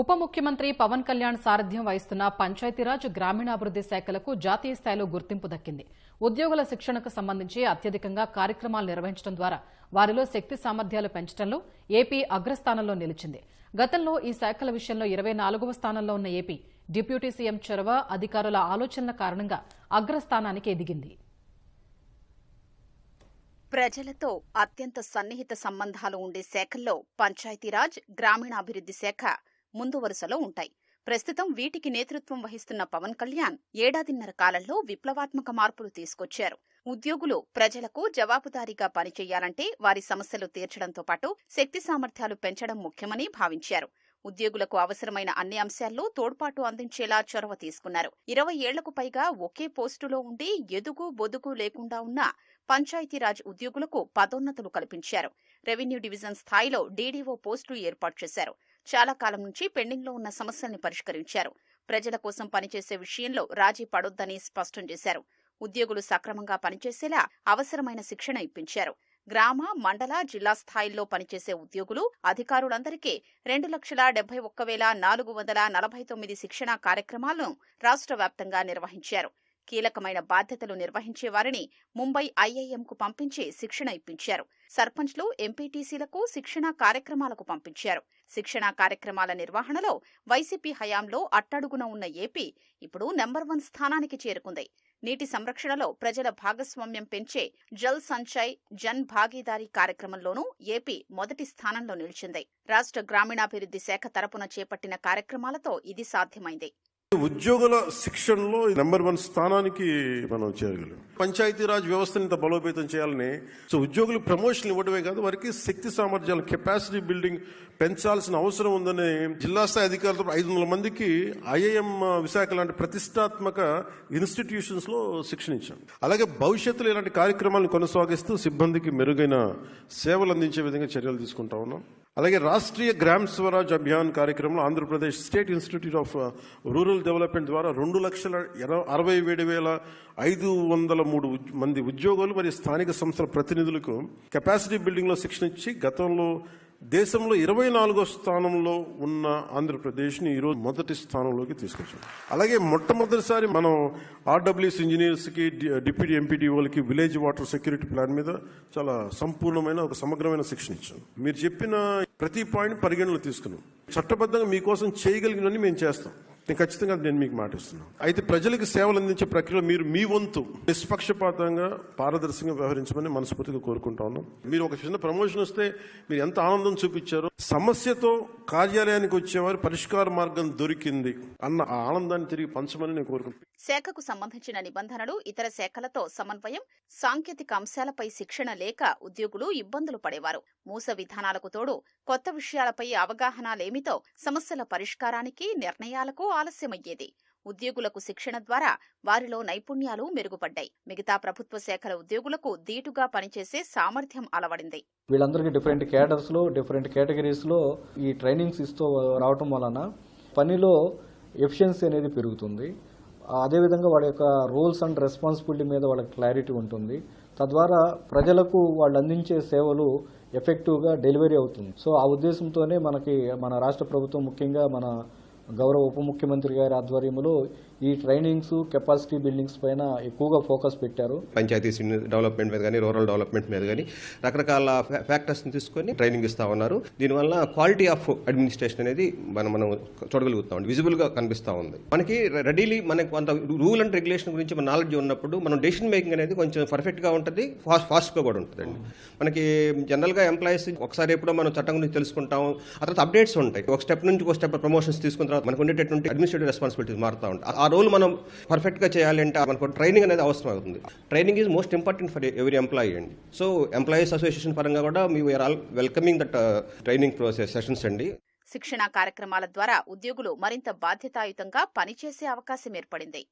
ఉప ముఖ్యమంత్రి పవన్ కళ్యాణ్ సారథ్యం వహిస్తున్న పంచాయతీరాజ్ గ్రామీణాభివృద్ది శాఖలకు జాతీయ స్థాయిలో గుర్తింపు దక్కింది. ఉద్యోగుల శిక్షణకు సంబంధించి అత్యధికంగా కార్యక్రమాలు నిర్వహించడం ద్వారా వారిలో శక్తి సామర్థ్యాలు పెంచడంలో ఏపీ అగ్రస్థానంలో నిలిచింది. గతంలో ఈ శాఖల విషయంలో ఇరవై నాలుగవ స్థానంలో ఉన్న ఏపీ డిప్యూటీ సీఎం చొరవ అధికారుల ఆలోచనల కారణంగా అగ్రస్థానానికి ఎదిగింది. ప్రజలతో అత్యంత సన్నిహిత సంబంధాలు ఉండే శాఖల్లో పంచాయతీరాజ్ గ్రామీణాభివృద్ధి శాఖ ముందు వరుసలో ఉంటాయి. ప్రస్తుతం వీటికి నేతృత్వం వహిస్తున్న పవన్ కళ్యాణ్ ఏడాదిన్నర కాలంలో విప్లవాత్మక మార్పులు తీసుకొచ్చారు. ఉద్యోగులు ప్రజలకు జవాబుదారీగా పనిచేయాలంటే వారి సమస్యలు తీర్చడంతో పాటు శక్తి సామర్థ్యాలు పెంచడం ముఖ్యమని భావించారు. ఉద్యోగులకు అవసరమైన అన్ని అంశాల్లో తోడ్పాటు అందించేలా చొరవ తీసుకున్నారు. ఇరవై ఏళ్ళకు పైగా ఒకే పోస్టులో ఉండి ఎదుగు బొదుగు లేకుండా ఉన్న పంచాయతీరాజ్ ఉద్యోగులకు పదోన్నతులు కల్పించారు. రెవెన్యూ డివిజన్ స్థాయిలో డీడీఓ పోస్టులు ఏర్పాటు చేశారు. చాలా కాలం నుంచి పెండింగ్లో ఉన్న సమస్యల్ని పరిష్కరించారు. ప్రజల కోసం పనిచేసే విషయంలో రాజీ పడొద్దని స్పష్టం చేశారు. ఉద్యోగులు సక్రమంగా పనిచేసేలా అవసరమైన శిక్షణ ఇప్పించారు. గ్రామ మండల జిల్లా స్థాయిల్లో పనిచేసే ఉద్యోగులు అధికారులందరికీ రెండు లక్షల డెబ్బై ఒక్క వేల నాలుగు వందల నలభై తొమ్మిది శిక్షణా కార్యక్రమాలను రాష్ట్ర వ్యాప్తంగా నిర్వహించారు. కీలకమైన బాధ్యతలు నిర్వహించే వారిని ముంబై ఐఐఎంకు పంపించి శిక్షణ ఇప్పించారు. సర్పంచ్లు ఎంపీటీసీలకు శిక్షణా కార్యక్రమాలకు పంపించారు. శిక్షణా కార్యక్రమాల నిర్వహణలో వైసీపీ హయాంలో అట్టడుగున ఉన్న ఏపీ ఇప్పుడు నెంబర్ వన్ స్థానానికి చేరుకుంది. నీటి సంరక్షణలో ప్రజల భాగస్వామ్యం పెంచే జల్ సంచయ్ జన్ భాగీదారీ కార్యక్రమంలోనూ ఏపీ మొదటి స్థానంలో నిలిచింది. రాష్ట్ర గ్రామీణాభివృద్ధి శాఖ తరపున చేపట్టిన కార్యక్రమాలతో ఇది సాధ్యమైంది. ఉద్యోగుల శిక్షణలో నెంబర్ వన్ స్థానానికి మనం చేరగలం. పంచాయతీరాజ్ వ్యవస్థని ఇంత బలోపేతం చేయాలని సో ఉద్యోగులు ప్రమోషన్ ఇవ్వడమే కాదు వారికి శక్తి సామర్థ్యాలు కెపాసిటీ బిల్డింగ్ పెంచాల్సిన అవసరం ఉందని జిల్లా స్థాయి అధికారులతో ఐదు వందల మందికి ఐఐఎం విశాఖ లాంటి ప్రతిష్టాత్మక ఇన్స్టిట్యూషన్స్లో శిక్షణ ఇచ్చాం. అలాగే భవిష్యత్తులో ఇలాంటి కార్యక్రమాలను కొనసాగిస్తూ సిబ్బందికి మెరుగైన సేవలు అందించే విధంగా చర్యలు తీసుకుంటా ఉన్నాం. అలాగే రాష్ట్రీయ గ్రామ్ స్వరాజ్ అభియాన్ కార్యక్రమంలో Andhra Pradesh state institute of uh, rural development ద్వారా రెండు లక్షల అరవై ఏడు వేల ఐదు వందల మూడు మంది ఉద్యోగులు మరియు స్థానిక సంస్థల ప్రతినిధులకు కెపాసిటీ బిల్డింగ్లో శిక్షణ ఇచ్చి గతంలో దేశంలో ఇరవై నాలుగో స్థానంలో ఉన్న ఆంధ్రప్రదేశ్ని ఈరోజు మొదటి స్థానంలోకి తీసుకొచ్చాం. అలాగే మొట్టమొదటిసారి మనం ఆర్డబ్ల్యూఎస్ ఇంజనీర్స్కి డిప్యూటీ ఎంపీడీఓలకి విలేజ్ వాటర్ సెక్యూరిటీ ప్లాన్ మీద చాలా సంపూర్ణమైన ఒక సమగ్రమైన శిక్షణ ఇచ్చాం. మీరు చెప్పిన ప్రతి పాయింట్ పరిగణలో తీసుకున్నాం. చట్టబద్ధంగా మీకోసం చేయగలిగినన్ని మేము చేస్తాం. నేను ఖచ్చితంగా నేను మీకు మాటిస్తున్నాను అయితే ప్రజలకు సేవలు అందించే ప్రక్రియలో మీరు మీ వంతు నిష్పక్షపాతంగా పారదర్శకంగా వ్యవహరించమని మనస్ఫూర్తిగా కోరుకుంటా ఉన్నాం. మీరు ఒక చిన్న ప్రమోషన్ వస్తే మీరు ఎంత ఆనందం చూపించారో సమస్యతో కార్యాలయానికి వచ్చేవారు పరిష్కార మార్గం దొరికింది అన్న ఆ ఆనందాన్ని తిరిగి పంచమని నేను కోరుకుంటున్నాను శాఖకు సంబంధించిన నిబంధనలు ఇతర శాఖలతో సమన్వయం సాంకేతిక అంశాలపై శిక్షణ లేక ఉద్యోగులు ఇబ్బందులు పడేవారు. మూస విధానాలకు తోడు కొత్త విషయాలపై అవగాహన లేమితో సమస్యల పరిష్కారానికి నిర్ణయాలకు ఆలస్యమయ్యేది. ఉద్యోగులకు శిక్షణ ద్వారా వారిలో నైపుణ్యాలు మెరుగుపడ్డాయి. మిగతా ప్రభుత్వ శాఖల ఉద్యోగులకు దీటుగా పనిచేసే సామర్థ్యం అలవడింది. వీళ్ళందరికీ డిఫరెంట్ క్యాడర్స్లో డిఫరెంట్ కేటగిరీస్లో ఈ ట్రైనింగ్స్ ఇస్తూ రావటం వలన పనిలో ఎఫిషియన్సీ అనేది పెరుగుతుంది. అదేవిధంగా వాళ్ళ యొక్క రూల్స్ అండ్ రెస్పాన్సిబిలిటీ మీద వాళ్ళకి క్లారిటీ ఉంటుంది. తద్వారా ప్రజలకు వాళ్ళు అందించే సేవలు ఎఫెక్టివ్గా డెలివరీ అవుతుంది. సో ఆ ఉద్దేశంతోనే మనకి మన రాష్ట్ర ప్రభుత్వం ముఖ్యంగా మన గౌరవ ఉప ముఖ్యమంత్రి గారి ఆధ్వర్యంలో ఈ ట్రైనింగ్స్ కెపాసిటీ బిల్డింగ్స్ పైన ఎక్కువగా ఫోకస్ పెట్టారు. పంచాయతీ డెవలప్మెంట్ మీద కానీ రూరల్ డెవలప్మెంట్ మీద కానీ రకరకాల ఫ్యాక్టర్స్ని తీసుకొని ట్రైనింగ్ ఇస్తా ఉన్నారు. దీనివల్ల క్వాలిటీ ఆఫ్ అడ్మినిస్ట్రేషన్ అనేది మనం మనం చూడగలుగుతాం. విజిబుల్గా కనిపిస్తూ ఉంది. మనకి రెడీలీ మనకి కొంత రూల్ అండ్ రెగ్యులేషన్ గురించి మన నాలెడ్జ్ ఉన్నప్పుడు మనం డెసిషన్ మేకింగ్ అనేది కొంచెం పర్ఫెక్ట్గా ఉంటుంది ఫాస్ట్ ఫాస్ట్గా కూడా ఉంటుందండి. మనకి జనరల్గా ఎంప్లాయీస్ ఒకసారి ఎప్పుడో మనం చట్టం గురించి తెలుసుకుంటాం. ఆ తర్వాత అప్డేట్స్ ఉంటాయి. ఒక స్టెప్ నుంచి ఒక స్టెప్ ప్రమోషన్స్ తీసుకుంటాం తర్వాత మనకు ఉండేటటువంటి అడ్మినిస్ట్రేటివ్ రెస్పాన్సిబిలిటీస్ మారుతూ ఉంటాయి. ఆ రోల్ మనం పర్ఫెక్ట్గా చేయాలంటే మనకు ట్రైనింగ్ అనేది అవసరం అవుతుంది. Training is most important for every employee అండి. సో ఎంప్లాయీస్ అసోసియేషన్ పరంగా కూడా మీ are all welcoming that training process sessions అండి. శిక్షణా కార్యక్రమాల ద్వారా ఉద్యోగులు మరింత బాధ్యతాయుతంగా పనిచేసే అవకాశం ఏర్పడింది.